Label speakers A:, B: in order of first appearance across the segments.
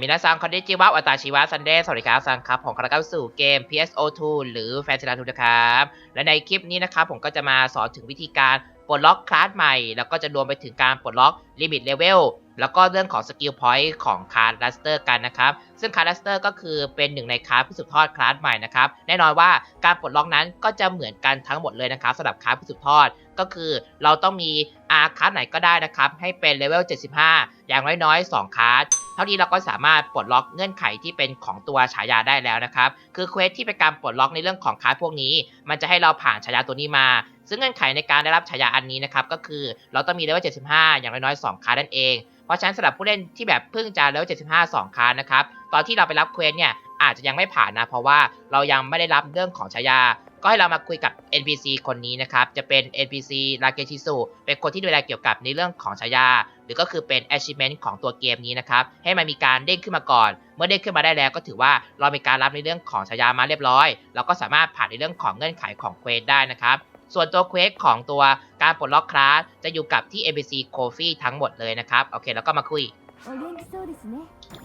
A: มินาซังคอนดิจิวะอัตาชิวะซันเดย์สวัสดีครับซังครับผมกำลังเก้าสู่เกม PSO2 หรือ f a n t a s y Land นะครับ และในคลิปนี้นะครับผมก็จะมาสอนถึงวิธีการ ปลดล็อกคลาสใหม่ แล้วก็จะรวมไปถึงการปลดล็อกลิมิตเลเวลแล้วก็เรื่องของสกิลพอยต์ของคาร์ดัสเตอร์กันนะครับ ซึ่งคาร์ดัสเตอร์ก็คือเป็นหนึ่งในคลาสผู้สืบทอดคลาสใหม่นะครับ แน่นอนว่าการปลดล็อกนั้นก็จะเหมือนกันทั้งหมดเลยนะครับสำหรับคลาสผู้สืบทอด ก็คือเราต้องมีอาคาสไหนก็ได้นะครับ ให้เป็นเลเวล 75 อย่างน้อยๆ 2 คาสเท่านี้เราก็สามารถปลดล็อกเงื่อนไขที่เป็นของตัวฉายาได้แล้วนะครับ คือเควสที่เป็นการปลดล็อกในเรื่องของคาร์ดพวกนี้ มันจะให้เราผ่านฉายาตัวนี้มา ซึ่งเงื่อนไขในการได้รับฉายาอันนี้นะครับก็คือเราต้องมีเลเวล75 อย่างน้อยๆ2คาร์นั่นเอง เพราะฉะนั้นสำหรับผู้เล่นที่แบบเพิ่งจะเลเวล75 2คาร์ดนะครับตอนที่เราไปรับเควสเนี่ยอาจจะยังไม่ผ่านนะ เพราะว่าเรายังไม่ได้รับเรื่องของฉายา ก็ให้เรามาคุยกับ NPC คนนี้นะครับ จะเป็น NPC ราเกชิสุเป็นคนที่ดูแลเกี่ยวกับในเรื่องของฉายา หรือก็คือเป็น achievement ของตัวเกมนี้นะครับ ให้มันมีการเด้งขึ้นมาก่อน เมื่อเด้งขึ้นมาได้แล้วก็ถือว่าเรามีการรับในเรื่องของฉายามาเรียบร้อย เราก็สามารถผ่านในเรื่องของเงื่อนไขของเควสได้นะครับ ส่วนตัวเควสของตัวการปลดล็อกคลาสจะอยู่กับที่ ABC Coffee ทั้งหมดเลยนะครับ โอเค แล้วก็มาคุย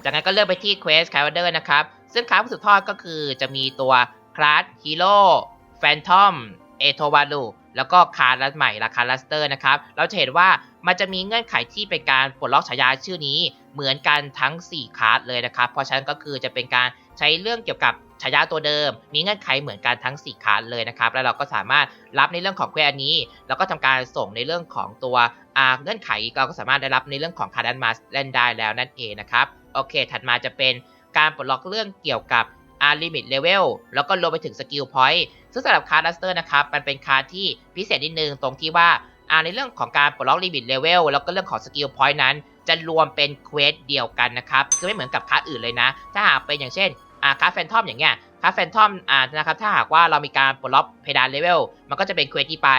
A: จากนั้นก็เลือกไปที่เควสคาร์เดอร์นะครับ ซึ่งคลาสผู้สุดทอดก็คือจะมีตัวคลาสฮีโร่แฟนทอมเอโทวาลู แล้วก็คาร์ดใหม่ราคาลัสเตอร์นะครับ เราจะเห็นว่ามันจะมีเงื่อนไขที่เป็นการปลดล็อกฉายาชื่อนี้เหมือนกันทั้ง 4คลาสเลยนะครับ เพราะฉะนั้นก็คือจะเป็นการใช้เรื่องเกี่ยวกับฉายาตัวเดิม มีเงื่อนไขเหมือนกันทั้ง 4คลาสเลยนะครับ แล้วเราก็สามารถรับในเรื่องของเควนี้ แล้วก็ทำการส่งในเรื่องของตัวเงื่อนไขเราก็สามารถได้รับในเรื่องของคาร์ดันมาเล่นได้แล้วนั่นเองนะครับ โอเค ถัดมาจะเป็นการปลดล็อกเรื่องเกี่ยวกับอาร์ลิมิตเลเวลแล้วก็รวมไปถึงสกิลพอยต์ ซึ่งสำหรับคาร์ดัสเตอร์นะครับมันเป็นคาร์ดที่พิเศษนิดนึงตรงที่ว่าในเรื่องของการปลดล็อกลิมิตเลเวลแล้วก็เรื่องของสกิลพอยต์นั้น จะรวมเป็นเควสเดียวกันนะครับคือไม่เหมือนกับคาร์ดอื่นเลยนะ ถ้าหากเป็นอย่างเช่นอาคาร์ดแฟนทอมอย่างเงี้ย คาร์ดแฟนทอมอ่านะครับ ถ้าหากว่าเรามีการปลดล็อกเพดานเลเวล มันก็จะเป็นเควสที่ไป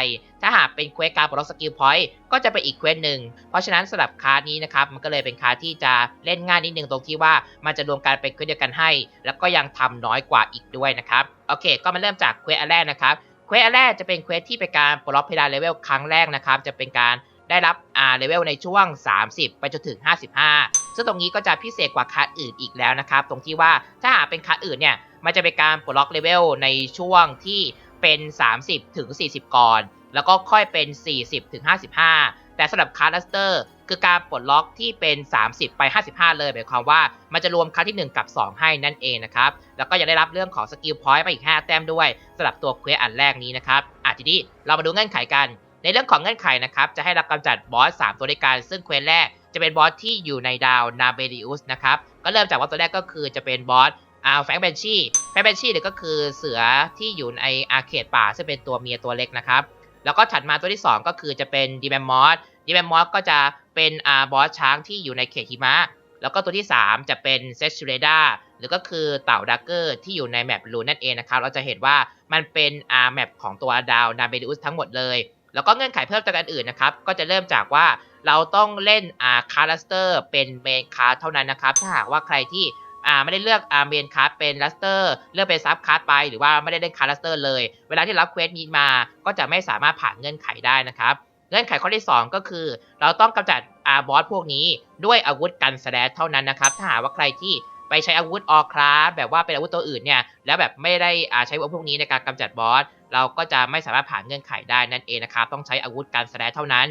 A: ถ้าหากเป็นเควสการปลดล็อกสกิลพอยต์ก็จะเป็นอีกเควสหนึ่ง เพราะฉะนั้นสำหรับคาร์ดนี้นะครับ มันก็เลยเป็นคาร์ดที่จะเล่นง่ายนิดนึงตรงที่ว่ามันจะรวมกันเป็นเควสเดียวกันให้ แล้วก็ยังทำน้อยกว่าอีกด้วยนะครับ โอเค ก็มาเริ่มจากเควสแรกนะครับ เควสแรกจะเป็นเควสที่เป็นการปลดล็อกเพดานเลเวลครั้งแรกนะครับ จะเป็นการได้รับอ่าเลเวลในช่วง 30 ไปจนถึง 55 ซึ่งตรงนี้ก็จะพิเศษกว่าคาร์ดอื่นอีกแล้วนะครับ ตรงที่ว่าถ้าหากเป็นคาร์ดอื่นเนี่ย มันจะเป็นการปลดล็อกเลเวลในช่วงที่เป็น 30ถึง40 ก่อน แล้วก็ค่อยเป็น 40ถึง55 แต่สำหรับคาร์ดัสเตอร์คือการปลดล็อกที่เป็น 30 ไป 55 เลยหมายความว่ามันจะรวมครั้งที่ 1 กับ 2 ให้นั่นเองนะครับ แล้วก็ยังได้รับเรื่องของสกิลพอยต์ไปอีก 5 แต้มด้วยสำหรับตัวเควสอันแรกนี้นะครับอะทีนี้เรามาดูเงื่อนไขกัน ในเรื่องของเงื่อนไขนะครับ จะให้เรากำจัดบอส 3 ตัวด้วยกันซึ่งเควสแรก จะเป็นบอสที่อยู่ในดาวนาเบริอุสนะครับ ก็เริ่มจากบอสตัวแรกก็คือจะเป็นบอสอ่าแฟงเบนชี่แฟงเบนชี่เนี่ยก็คือเสือที่อยู่ในอาเขตป่าซึ่งเป็นตัวเมียตัวเล็กนะครับ แล้วก็ถัดมาตัวที่ 2 ก็คือจะเป็นดีแมมมอสดีแมมมอสก็จะเป็นอ่าบอสช้างที่อยู่ในเขตหิมะ แล้วก็ตัวที่ 3 จะเป็นเซชูเรดาหรือก็คือเต่าดักเกอร์ที่อยู่ในแมปลูนนั่นเองนะครับ เราจะเห็นว่ามันเป็นอ่าแมปของตัวดาวนาเบริอุสทั้งหมดเลย แล้วก็เงื่อนไขเพิ่มจากอันอื่นนะครับ ก็จะเริ่มจากว่า เราต้องเล่นอ่าคาร์ลัสเตอร์เป็นเมนคาร์เท่านั้นนะครับ ถ้าหากว่าใครที่อ่าไม่ได้เลือกอ่าเมนคัสเป็นลัสเตอร์เลือกเป็นซับคัสไป หรือว่าไม่ได้เล่นคัสลัสเตอร์เลย เวลาที่รับเควสนี้มาก็จะไม่สามารถผ่านเงื่อนไขได้นะครับ เงื่อนไขข้อที่ 2 ก็คือ เราต้องกำจัดอาบอสพวกนี้ด้วยอาวุธกันแสดเท่านั้นนะครับ ถ้าหากว่าใครที่ไปใช้อาวุธออคลาสแบบว่าเป็นอาวุธตัวอื่นเนี่ยแล้วแบบไม่ได้อาใช้อาวุธพวกนี้ในการกำจัดบอสเราก็จะไม่สามารถผ่านเงื่อนไขได้นั่นเองนะครับต้องใช้อาวุธกันแสดเท่านั้น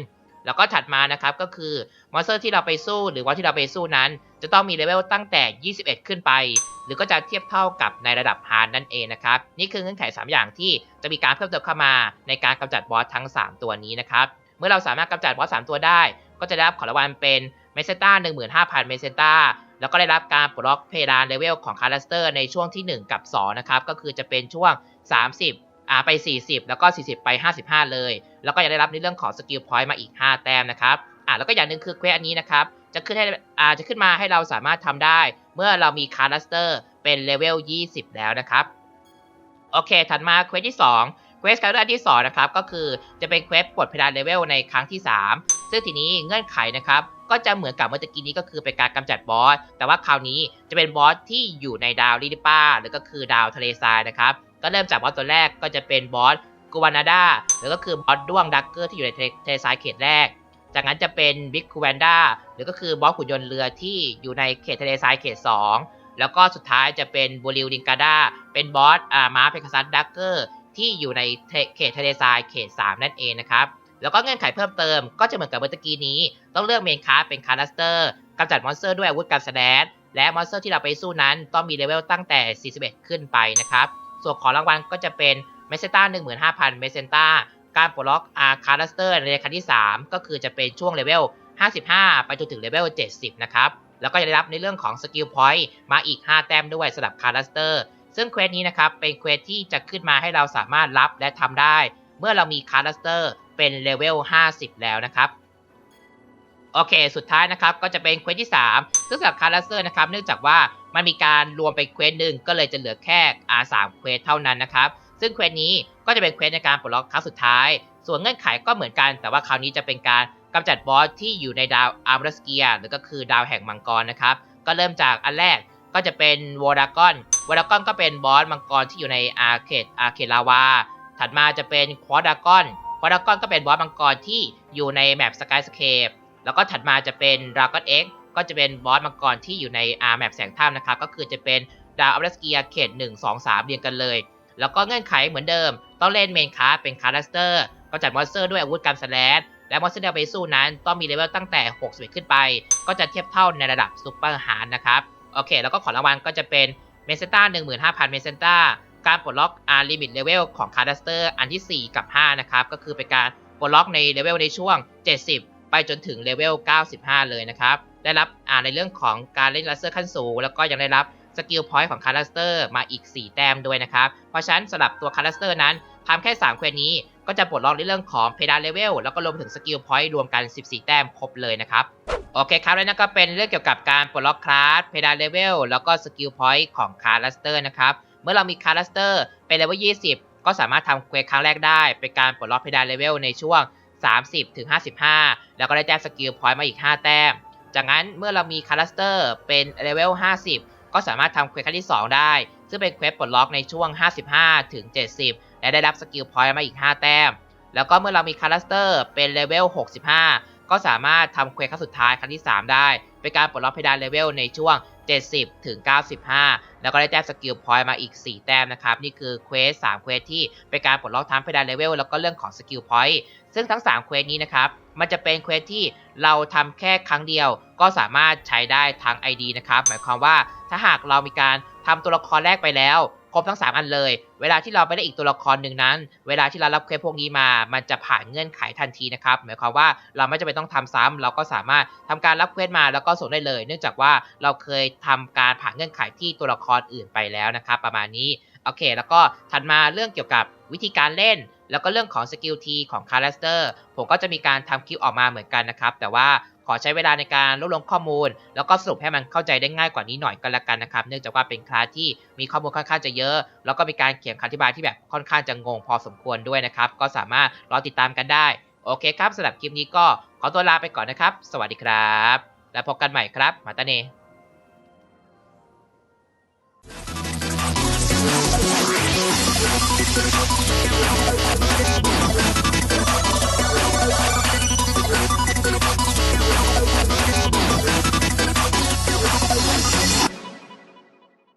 A: แล้วก็ถัดมานะครับก็คือมอนสเตอร์ที่เราไปสู้หรือว่าที่เราไปสู้นั้น จะต้องมีเลเวลตั้งแต่ 21 ขึ้นไป หรือก็จะเทียบเท่ากับในระดับฮาร์ดนั่นเองนะครับนี่คือเงื่อนไข 3 อย่างที่จะมีการเพิ่มเติมเข้ามาในการกำจัดบอสทั้ง 3 ตัวนี้นะครับเมื่อเราสามารถกำจัดบอส3ตัวได้ ก็จะได้รับของรางวัลเป็นเมเซต้า15,000 เมเซต้าแล้วก็ได้รับการปลดล็อกเพดานเลเวลของคาร์ลัสเตอร์ในช่วงที่ 1 กับ 2 นะครับ ก็คือจะเป็นช่วง 30 อ่าไป 40 แล้วก็ 40 ไป 55 เลย แล้วก็ยังได้รับในเรื่องของสกิลพอยต์มาอีก 5 แต้มนะครับอ่าแล้วก็อย่างหนึ่งคือเควสอันนี้นะครับจะขึ้นให้อ่าจะขึ้นมาให้เราสามารถทำได้ เมื่อเรามีคาร์ลัสเตอร์เป็นเลเวล 20 แล้วนะครับโอเค ถัดมาเควสที่2เควสการ์ดอันที่2นะครับก็คือจะเป็นเควสปลดเพดานเลเวลในครั้งที่ 3 ซึ่งทีนี้เงื่อนไขนะครับก็จะเหมือนกับเมื่อกี้นี้ก็คือเป็นการกำจัดบอสแต่ว่าคราวนี้จะเป็นบอสที่อยู่ในดาวลิลิป้าหรือก็คือดาวทะเลทรายนะครับ ก็เริ่มจากบอสตัวแรกก็จะเป็นบอสกูวานาดาหรือก็คือบอสด้วงดักเกอร์ที่อยู่ในทะเลทรายเขตแรก จากนั้นจะเป็นบิ๊กคูแวนด้าหรือก็คือบอสขุนยนต์เรือที่อยู่ในเขตทะเลทรายเขต 2 แล้วก็สุดท้ายจะเป็นบูริวลิงกาดาเป็นบอสอ่าม้าเพคาซัสดักเกอร์ที่อยู่ในเขตทะเลทรายเขต 3 นั่นเองนะครับ แล้วก็เงื่อนไขเพิ่มเติมก็จะเหมือนกับเมื่อกี้นี้ ต้องเลือกเมนคาร์เป็นคาร์ลัสเตอร์กำจัดมอนสเตอร์ด้วยอาวุธการแสดงและมอนสเตอร์ที่เราไปสู้นั้นต้องมีเลเวลตั้งแต่ 41 ขึ้นไปนะครับ ส่วนของรางวัลก็จะเป็นเมสเซนต้า15,000เมสเซนต้าการปลดล็อกอาคาร์ลัสเตอร์ในคันที่ 3 ก็คือจะเป็นช่วงเลเวล 55 ไปจนถึงเลเวล 70 นะครับ แล้วก็จะได้รับในเรื่องของสกิลพอยต์มาอีก 5 แต้มด้วยสำหรับคาร์ลัสเตอร์ซึ่งเควสนี้นะครับเป็นเควสที่จะขึ้นมาให้เราสามารถรับและทำได้ เมื่อเรามีคาร์ลัสเตอร์เป็นเลเวล 50 แล้วนะครับ โอเค สุดท้ายนะครับก็จะเป็นเควสที่ 3 ซึ่งสำหรับคาร์ลัสเตอร์นะครับเนื่องจากว่ามันมีการรวมไปเควสหนึ่งก็เลยจะเหลือแค่ R3 เควสเท่านั้นนะครับซึ่งเควสนี้ก็จะเป็นเควสในการปลดล็อกครั้งสุดท้าย ส่วนเงื่อนไขก็เหมือนกัน แต่ว่าคราวนี้จะเป็นการกำจัดบอสที่อยู่ในดาวอาร์มสเกียหรือก็คือดาวแห่งมังกรนะครับก็เริ่มจากอันแรกก็จะเป็นวอร์ดากอนวอร์ดากอนก็เป็นบอสมังกรที่อยู่ในอาร์เคดอาร์เคดลาวาถัดมาจะเป็นควอดากอนควอดากอนก็เป็นบอสมังกรที่อยู่ในแมปสกายสเคป แล้วก็ถัดมาจะเป็นราก้อนเอ็กก็จะเป็นบอสมังกรที่อยู่ในอาร์แมปแสงถ้ำนะครับ ก็คือจะเป็นดาวอัลสเกียเขต 1 2 3 เรียงกันเลย แล้วก็เงื่อนไขเหมือนเดิม ต้องเล่นเมนคาร์เป็นคาร์ลัสเตอร์ก็จัดมอนสเตอร์ด้วยอาวุธการสแลชและมอนสเตอร์ที่เราไปสู้นั้น ต้องมีเลเวลตั้งแต่61ขึ้นไป ก็จะเทียบเท่าในระดับซูเปอร์ฮาร์ดนะครับโอเค แล้วก็ของรางวัลก็จะเป็นเมสเซนต้า15,000 เมสเซนต้าการปลดล็อกอาร์ลิมิตเลเวลของคาร์ดัสเตอร์อันที่ 4 กับ 5 นะครับ ก็คือเป็นการปลดล็อกในเลเวลในช่วง 70 ไปจนถึงเลเวล 95 เลยนะครับ ได้รับอ่าในเรื่องของการเล่นลัสเตอร์ขั้นสูง แล้วก็ยังได้รับสกิลพอยต์ของคาร์ดัสเตอร์มาอีก 4 แต้มด้วยนะครับ เพราะฉะนั้นสำหรับตัวคาร์ดัสเตอร์นั้นทำแค่ 3 เควสนี้ก็จะปลดล็อกในเรื่องของเพดานเลเวลแล้วก็รวมถึงสกิลพอยต์รวมกัน 14 แต้มครบเลยนะครับ โอเคครับแล้วนั่นก็เป็นเรื่องเกี่ยวกับการปลดล็อกคลาสเพดานเลเวลแล้วก็สกิลพอยต์ของคาร์ลัสเตอร์นะครับ เมื่อเรามีคาร์ลัสเตอร์เป็นเลเวล 20 ก็สามารถทำเควสครั้งแรกได้ เป็นการปลดล็อกเพดานเลเวลในช่วง 30ถึง55 แล้วก็ได้แต้มสกิลพอยต์มาอีก 5 แต้ม จากนั้นเมื่อเรามีคาร์ลัสเตอร์เป็นเลเวล50 ก็สามารถทำเควสครั้งที่ 2 ได้ ซึ่งเป็นเควสปลดล็อกในช่วง 55ถึง70 และได้รับสกิลพอยต์มาอีก 5 แต้ม แล้วก็เมื่อเรามีคาร์ลัสเตอร์เป็นเลเวล65 ก็สามารถทำเควสครั้งสุดท้ายครั้งที่ 3 ได้ เป็นการปลดล็อกเพดานเลเวลในช่วง 70 ถึง 95 แล้วก็ได้แต้มสกิลพอยต์มาอีก 4 แต้มนะครับ นี่คือเควส3เควสที่เป็นการปลดล็อกทั้งเพดานเลเวลแล้วก็เรื่องของสกิลพอยต์ซึ่งทั้ง 3 เควสนี้นะครับมันจะเป็นเควสที่เราทำแค่ครั้งเดียว ก็สามารถใช้ได้ทาง ID นะครับ หมายความว่าถ้าหากเรามีการทำตัวละครแรกไปแล้ว บทั้ง 3 อันเลย เวลาที่เราไปได้อีกตัวละครหนึ่งนั้น เวลาที่เรารับเควสพวกนี้มา มันจะผ่านเงื่อนไขทันทีนะครับ หมายความว่าเราไม่จำเป็นต้องทำซ้ำเราก็สามารถทำการรับเควสมาแล้วก็ส่งได้เลย เนื่องจากว่าเราเคยทำการผ่านเงื่อนไขที่ตัวละครอื่นไปแล้วนะครับ ประมาณนี้ โอเค แล้วก็ถัดมาเรื่องเกี่ยวกับวิธีการเล่นแล้วก็เรื่องของสกิลทีของคาร์ a สเตอร์ผมก็จะมีการทำคลิปออกมาเหมือนกันนะครับ แต่ว่า ขอใช้เวลาในการรวบรวมข้อมูล แล้วก็สรุปให้มันเข้าใจได้ง่ายกว่านี้หน่อยก็แล้วกันนะครับ เนื่องจากว่าเป็นคลาสที่มีข้อมูลค่อนข้างจะเยอะ แล้วก็มีการเขียนคำอธิบายที่แบบค่อนข้างจะงงพอสมควรด้วยนะครับ ก็สามารถรอติดตามกันได้ โอเคครับสำหรับคลิปนี้ก็ขอตัวลาไปก่อนนะครับ สวัสดีครับ แล้วพบกันใหม่ครับ มาตาเน